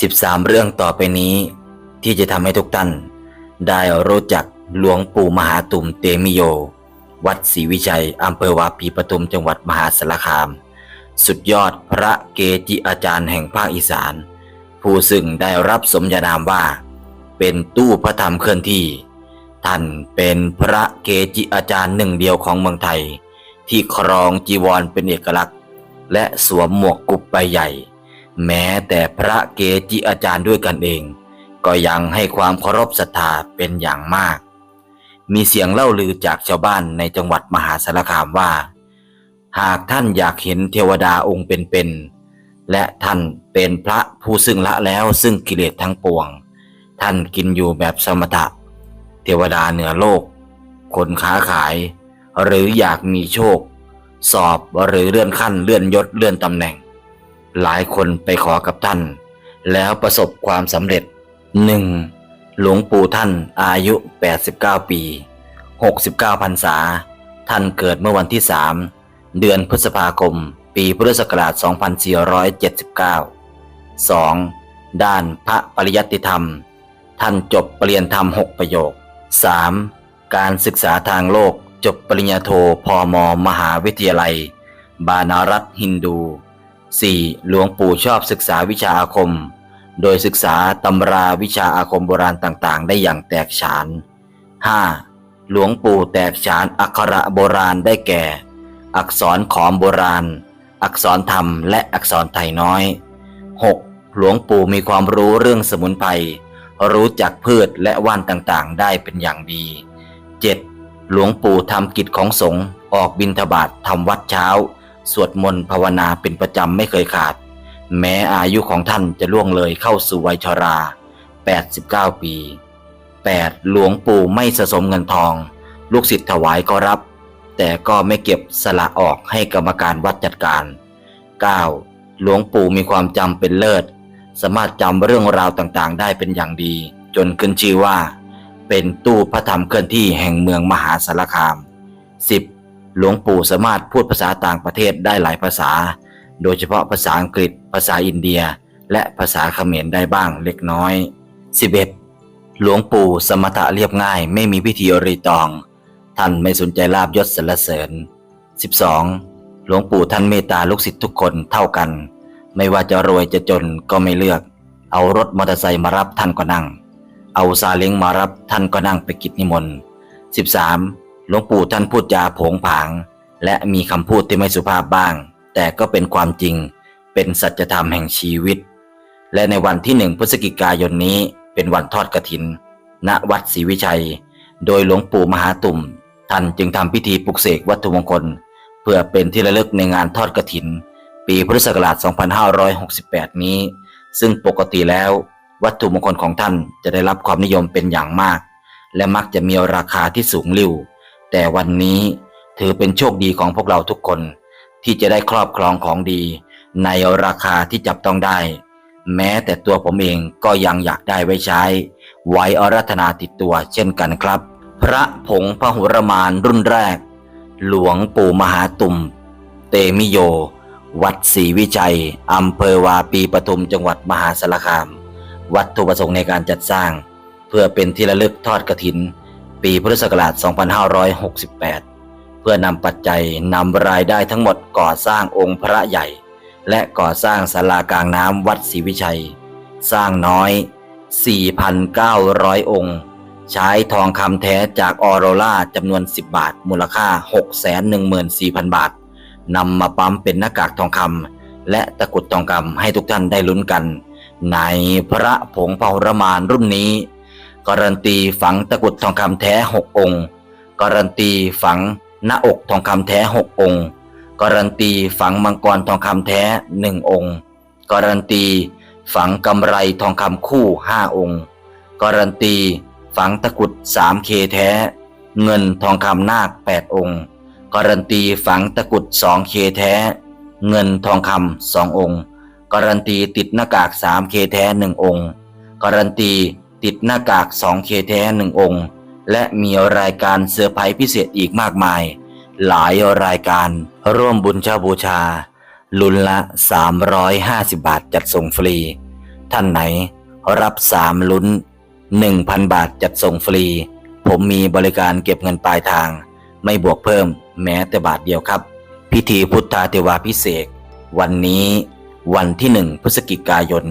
13 เรื่องต่อไปนี้ ที่จะทำให้ทุกท่าน ได้รู้จักหลวงปู่มหาตุ่มเตมิโย วัดศรีวิชัยอำเภอวาปีปทุมจังหวัดมหาสารคาม สุดยอดพระเกจิอาจารย์แห่งภาคอีสาน ผู้ซึ่งได้รับสมญานามว่า เป็นตู้พระธรรมเคลื่อนที่ ท่านเป็นพระเกจิอาจารย์หนึ่งเดียวของเมืองไทย ที่ครองจีวรเป็นเอกลักษณ์ และสวมหมวกกุบใบใหญ่ แม้แต่พระเกจิอาจารย์ด้วยกันเอง ก็ยังให้ความเคารพศรัทธาเป็นอย่างมาก มีเสียงเล่าลือจากชาวบ้านในจังหวัดมหาสารคามว่า หากท่านอยากเห็นเทวดาองค์เป็นๆและท่านเป็นพระผู้ซึ่งละแล้วซึ่งกิเลสทั้งปวง ท่านกินอยู่แบบสมถะ เทวดาเหนือโลก คนค้าขาย หรืออยากมีโชค สอบหรือเลื่อนขั้นเลื่อนยศเลื่อนตำแหน่ง หลายคนไปขอกับท่าน แล้วประสบความสำเร็จหนึ่งหลวงปู่ท่านอายุ 89 ปี 69พรรษา ท่านเกิดเมื่อวันที่ 3 เดือนพฤษภาคม ปีพุทธศักราช 2479 2. ด้านพระปริยัติธรรม ท่านจบปรริญญาธรรม 6 ประโยค 3. การศึกษาทางโลกจบปริญญาโทพอมมหาวิทยาลัย บานารัฐฮินดู 4. หลวงปู่ชอบศึกษาวิชาอาคม โดยศึกษาตำราวิชาอาคมโบราณต่างๆ ได้อย่างแตกฉาน 5. หลวงปู่แตกฉานอักขระโบราณได้แก่ อักษรขอมโบราณ อักษรธรรมและอักษรไทยน้อย 6. หลวงปู่มีความรู้เรื่องสมุนไพรรู้จักพืชและว่านต่างๆ ได้เป็นอย่างดี 7. หลวงปู่ทำกิจของสงฆ์ออกบิณฑบาตทำวัดเช้า สวดมนต์ภาวนาเป็นประจำไม่เคยขาด แม้อายุของท่านจะล่วงเลยเข้าสู่วัยชรา 89 ปี 8. หลวงปู่ไม่สะสมเงินทอง ลูกศิษย์ถวายก็รับ แต่ก็ไม่เก็บสละออกให้กรรมการวัดจัดการ 9. หลวงปู่มีความจำเป็นเลิศ สามารถจำเรื่องราวต่างๆ ได้เป็นอย่างดี จนขึ้นชื่อว่า เป็นตู้พระธรรมเคลื่อนที่แห่งเมืองมหาสารคาม 10. หลวงปู่สามารถพูดภาษาต่างประเทศได้หลายภาษา โดยเฉพาะภาษาอังกฤษ ภาษาอินเดีย และภาษาเขมรได้บ้างเล็กน้อย 11. หลวงปู่สมถะเรียบง่าย ไม่มีพิธีรีตอง ท่านไม่สนใจลาบยศสรรเสริญ 12. หลวงปู่ท่านเมตตาลูกศิษย์ทุกคนเท่ากัน ไม่ว่าจะรวยจะจนก็ไม่เลือก เอารถมอเตอร์ไซค์มารับท่านก็นั่ง เอาซาเล้งมารับท่านก็นั่งไปกิจนิมนต์ 13. หลวงปู่ท่านพูดจาผงผาง และมีคำพูดที่ไม่สุภาพบ้าง แต่ก็เป็นความจริง เป็นสัจธรรมแห่งชีวิต และในวันที่หนึ่งพฤศจิกายนนี้เป็นวันทอดกระถิน ณวัดศรีวิชัย โดยหลวงปู่มหาตุ่ม ท่านจึงทำพิธีปลุกเสกวัตถุมงคล เพื่อเป็นที่ระลึกในงานทอดกระถิน ปีพุทธศักราช 2568 นี้ ซึ่งปกติแล้ววัตถุมงคลของท่านจะได้รับความนิยมเป็นอย่างมาก และมักจะมีราคาที่สูงลิ่ว แต่วันนี้ถือเป็นโชคดีของพวกเราทุกคน ที่จะได้ครอบครองของดี ในราคาที่จับต้องได้ แม้แต่ตัวผมเองก็ยังอยากได้ไว้ใช้ ไว้อารัธนาติดตัวเช่นกันครับ พระผงพระหุรมานรุ่นแรก หลวงปู่มหาตุมเตมิโย วัดศรีวิชัยอำเภอวาปีปทุมจังหวัดมหาสารคาม วัตถุประสงค์ในการจัดสร้าง เพื่อเป็นที่ระลึกทอดกระถิน ปีพุทธศักราช 2568 เพื่อนำปัจจัยนำรายได้ทั้งหมดก่อสร้างองค์พระใหญ่ และก่อสร้างศาลากลางน้ำวัดศรีวิชัย สร้างน้อย 4,900 องค์ ใช้ทองคำแท้จากออโรราจำนวน 10 บาท มูลค่า 614,000 บาทนำมาปั๊มเป็นหน้ากากทองคำและตะกรุดทองคำให้ทุกท่านได้ลุ้นกัน ในพระผงพหุรมานรุ่นนี้ การันตีฝังตะกุดทองคำแท้ 6 องค์ การันตีฝังหน้าอกทองคำแท้ 6 องค์ การันตีฝังมังกรทองคำแท้ 1 องค์ การันตีฝังกำไรทองคำคู่ 5 องค์ การันตีฝังตะกุด 3K แท้ เงินทองคำนาค 8 องค์ การันตีฝังตะกุด 2K แท้ เงินทองคำ2องค์ การันตีติดหน้ากาก 3K แท้ 1 องค์ การันตี ติดหน้ากาก 2K แท้1องค์ และมีรายการเซอร์ไพรส์พิเศษอีกมากมาย หลายรายการร่วมบุญเช่าบูชา ลุนละ 350 บาทจัดส่งฟรี ท่านไหนรับสามลุ้น 1,000 บาทจัดส่งฟรี ผมมีบริการเก็บเงินปลายทาง ไม่บวกเพิ่มแม้แต่บาทเดียวครับ พิธีพุทธาเทวาพิเศษ วันนี้วันที่หนึ่งพฤศจิกายน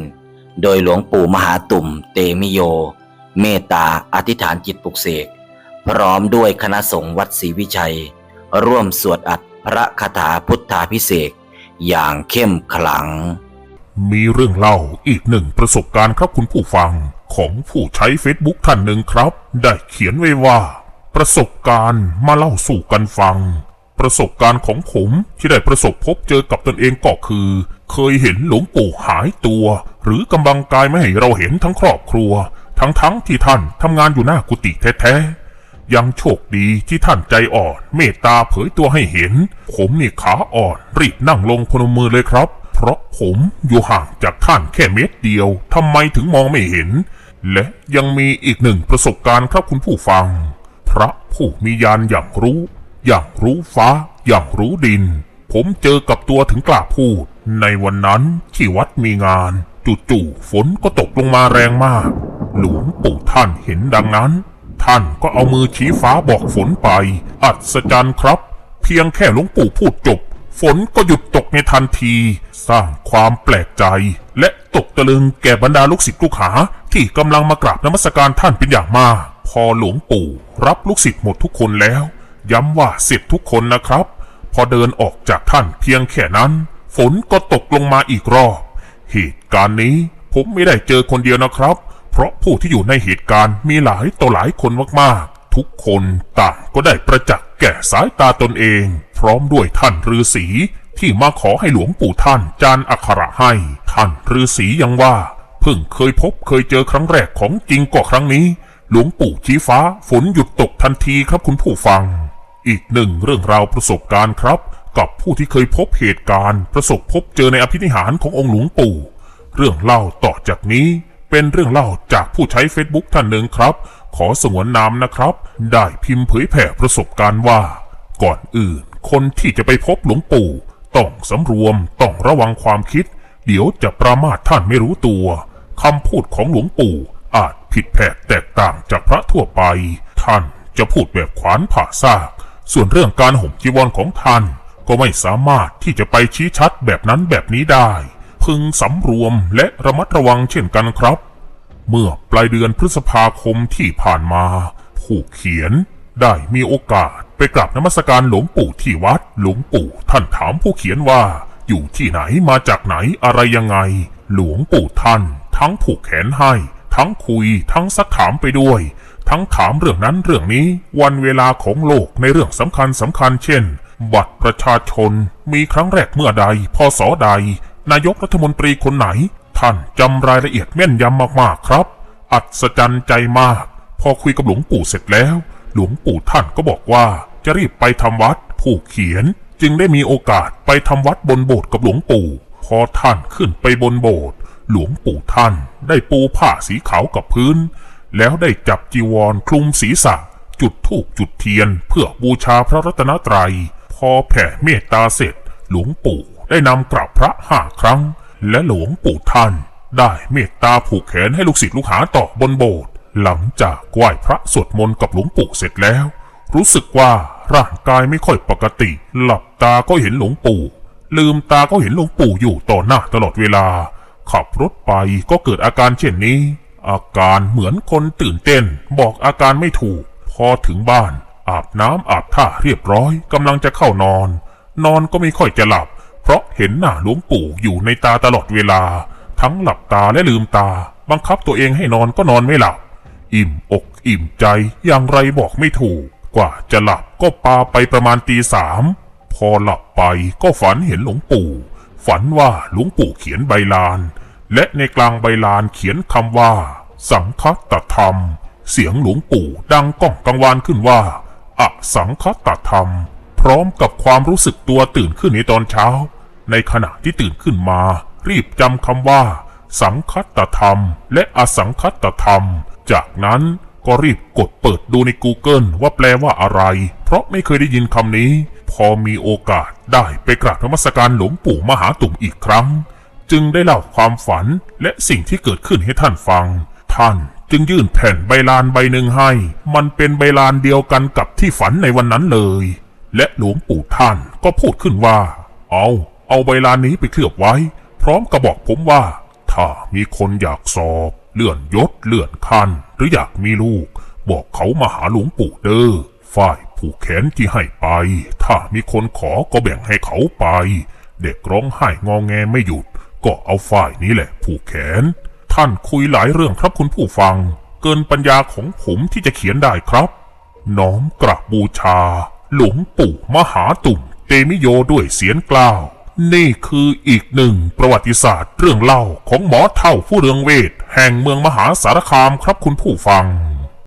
โดยหลวงปู่มหาตุ่มเตมิโย เมตตาอธิษฐานจิตปลุกเสก พร้อมด้วยคณะสงฆ์วัดศรีวิชัย ร่วมสวดอัดพระคาถาพุทธาพิเศษอย่างเข้มขลัง มีเรื่องเล่าอีกหนึ่งประสบการณ์ครับคุณผู้ฟังของผู้ใช้ Facebook ท่านหนึ่งครับ ได้เขียนไว้ว่า ประสบการณ์มาเล่าสู่กันฟัง ประสบการณ์ของผมที่ได้ประสบพบเจอกับตนเองก็คือ เคยเห็นหลวงปู่หายตัว หรือกำบังกายไม่ให้เราเห็นทั้งครอบครัว ทั้งๆที่ท่านทำงานอยู่หน้ากุฏิแท้ๆ ยังโชคดีที่ท่านใจอ่อน เมตตาเผยตัวให้เห็น ผมนี่ขาอ่อน รีบนั่งลงพนมมือเลยครับ เพราะผมอยู่ห่างจากท่านแค่เมตรเดียวทำไมถึงมองไม่เห็น และยังมีอีกหนึ่งประสบการณ์ครับคุณผู้ฟัง พระผู้มียานอย่างรู้ อย่างรู้ฟ้า อย่างรู้ดิน ผมเจอกับตัวถึงกล้าพูด ในวันนั้นที่วัดมีงาน จู่ๆฝนก็ตกลงมาแรงมาก หลวงปู่ท่านเห็นดังนั้น ท่านก็เอามือชี้ฟ้าบอกฝนไป อัศจรรย์ครับ เพียงแค่หลวงปู่พูดจบ ฝนก็หยุดตกในทันที สร้างความแปลกใจ และตกตะลึงแก่บรรดาลูกศิษย์ลูกหา ที่กำลังมากราบนมัสการท่านเป็นอย่างมาก พอหลวงปู่รับลูกศิษย์หมดทุกคนแล้ว ย้ำว่าเสร็จทุกคนนะครับ พอเดินออกจากท่านเพียงแค่นั้น ฝนก็ตกลงมาอีกรอบ เหตุการณ์นี้ผมไม่ได้เจอคนเดียวนะครับ เพราะผู้ที่อยู่ในเหตุการณ์มีหลายต่อหลายคนมากๆ ทุกคนต่างก็ได้ประจักษ์แก่สายตาตนเอง พร้อมด้วยท่านฤาษีที่มาขอให้หลวงปู่ท่านจานอักขระให้ ท่านฤาษียังว่า เพิ่งเคยพบเคยเจอครั้งแรกของจริงก็ครั้งนี้ หลวงปู่ชี้ฟ้าฝนหยุดตกทันทีครับคุณผู้ฟัง อีกหนึ่งเรื่องราวประสบการณ์ครับ กับผู้ที่เคยพบเหตุการณ์ประสบพบเจอในอภินิหารขององค์หลวงปู่ เรื่องเล่าต่อจากนี้เป็นเรื่องเล่าจากผู้ใช้ Facebook ท่านหนึ่งครับ ขอสงวนนามนะครับ ได้พิมพ์เผยแผ่ประสบการณ์ว่า ก่อนอื่น คนที่จะไปพบหลวงปู่ ต้องสำรวมต้องระวังความคิด เดี๋ยวจะประมาทท่านไม่รู้ตัวคำพูดของหลวงปู่อาจผิดแผกแตกต่างจากพระทั่วไป ท่านจะพูดแบบขวานผ่าซาก ส่วนเรื่องการห่มจีวรของท่านก็ไม่สามารถที่จะไปชี้ชัดแบบนั้นแบบนี้ได้ พึงสำรวมและระมัดระวังเช่นกันครับ เมื่อปลายเดือนพฤษภาคมที่ผ่านมา ผู้เขียนได้มีโอกาสไปกราบนมัสการหลวงปู่ที่วัด หลวงปู่ท่านถามผู้เขียนว่า อยู่ที่ไหนมาจากไหนอะไรยังไง หลวงปู่ท่าน ทั้งผูกแขนให้ ทั้งคุยทั้งซักถามไปด้วย ทั้งถามเรื่องนั้นเรื่องนี้ วันเวลาของโลกในเรื่องสำคัญสำคัญเช่น บัตรประชาชน มีครั้งแรกเมื่อใดพศใด นายกรัฐมนตรีคนไหน ท่านจำรายละเอียดแม่นยำมากๆครับ อัศจรรย์ใจมาก พอคุยกับหลวงปู่เสร็จแล้ว หลวงปู่ท่านก็บอกว่า จะรีบไปทำวัด ผู้เขียน จึงได้มีโอกาสไปทำวัดบนโบสถ์กับหลวงปู่ พอท่านขึ้นไปบนโบสถ์หลวงปู่ท่านได้ปูผ้าสีขาวกับพื้น แล้วได้จับจีวรคลุมศีรษะ จุดธูปจุดเทียนเพื่อบูชาพระรัตนตรัย พอแผ่เมตตาเสร็จ หลวงปู่ได้นำกราบพระห้าครั้ง และหลวงปู่ท่านได้เมตตาผูกแขนให้ลูกศิษย์ลูกหาต่อบนโบสถ์หลังจากไหว้พระสวดมนต์กับหลวงปู่เสร็จแล้ว รู้สึกว่าร่างกายไม่ค่อยปกติ หลับตาก็เห็นหลวงปู่ ลืมตาก็เห็นหลวงปู่อยู่ต่อหน้าตลอดเวลา ขับรถไปก็เกิดอาการเช่นนี้ อาการเหมือนคนตื่นเต้น บอกอาการไม่ถูก พอถึงบ้าน อาบน้ำอาบท่าเรียบร้อยกำลังจะเข้านอน นอนก็ไม่ค่อยจะหลับ เพราะเห็นหน้าหลวงปู่อยู่ในตาตลอดเวลา ทั้งหลับตาและลืมตา บังคับตัวเองให้นอนก็นอนไม่หลับ อิ่มอกอิ่มใจอย่างไรบอกไม่ถูก กว่าจะหลับก็ปาไปประมาณตีสามพอหลับไปก็ฝันเห็นหลวงปู่ ฝันว่าหลวงปู่เขียนใบลาน และในกลางใบลานเขียนคำว่า สังคตธรรม เสียงหลวงปู่ดังก้องกังวานขึ้นว่าอสังคตธรรม พร้อมกับความรู้สึกตัวตื่นขึ้นในตอนเช้า ในขณะที่ตื่นขึ้นมา รีบจำคำว่า สังคตธรรม และอสังคตตธรรม จากนั้นก็รีบกดเปิดดูใน Google ว่าแปลว่าอะไร เพราะไม่เคยได้ยินคำนี้ พอมีโอกาสได้ไปกราบนมัสการหลวงปู่มหาตุ่มอีกครั้ง จึงได้เล่าความฝันและสิ่งที่เกิดขึ้นให้ท่านฟัง ท่านจึงยื่นแผ่นใบลานใบหนึ่งให้ มันเป็นใบลานเดียวกันกับที่ฝันในวันนั้นเลย และหลวงปู่ท่านก็พูดขึ้นว่า เอา เอาใบลานนี้ไปเคลือบไว้ พร้อมกับบอกผมว่า ถ้ามีคนอยากสอบ เลื่อนยศเลื่อนขั้นหรืออยากมีลูก บอกเขามาหาหลวงปู่เด้อ ฝ่ายผู้แขนที่ให้ไป ถ้ามีคนขอก็แบ่งให้เขาไป เด็กร้องไห้งอแงไม่หยุด ก็เอาฝ่ายนี้แหละผูกแขน ท่านคุยหลายเรื่องครับคุณผู้ฟัง เกินปัญญาของผมที่จะเขียนได้ครับ น้อมกราบบูชา หลวงปู่มหาตุ่มเตมิโยด้วยเสียงกล้าว นี่คืออีกหนึ่งประวัติศาสตร์เรื่องเล่าของหมอเท่าผู้เรืองเวท แห่งเมืองมหาสารคามครับคุณผู้ฟัง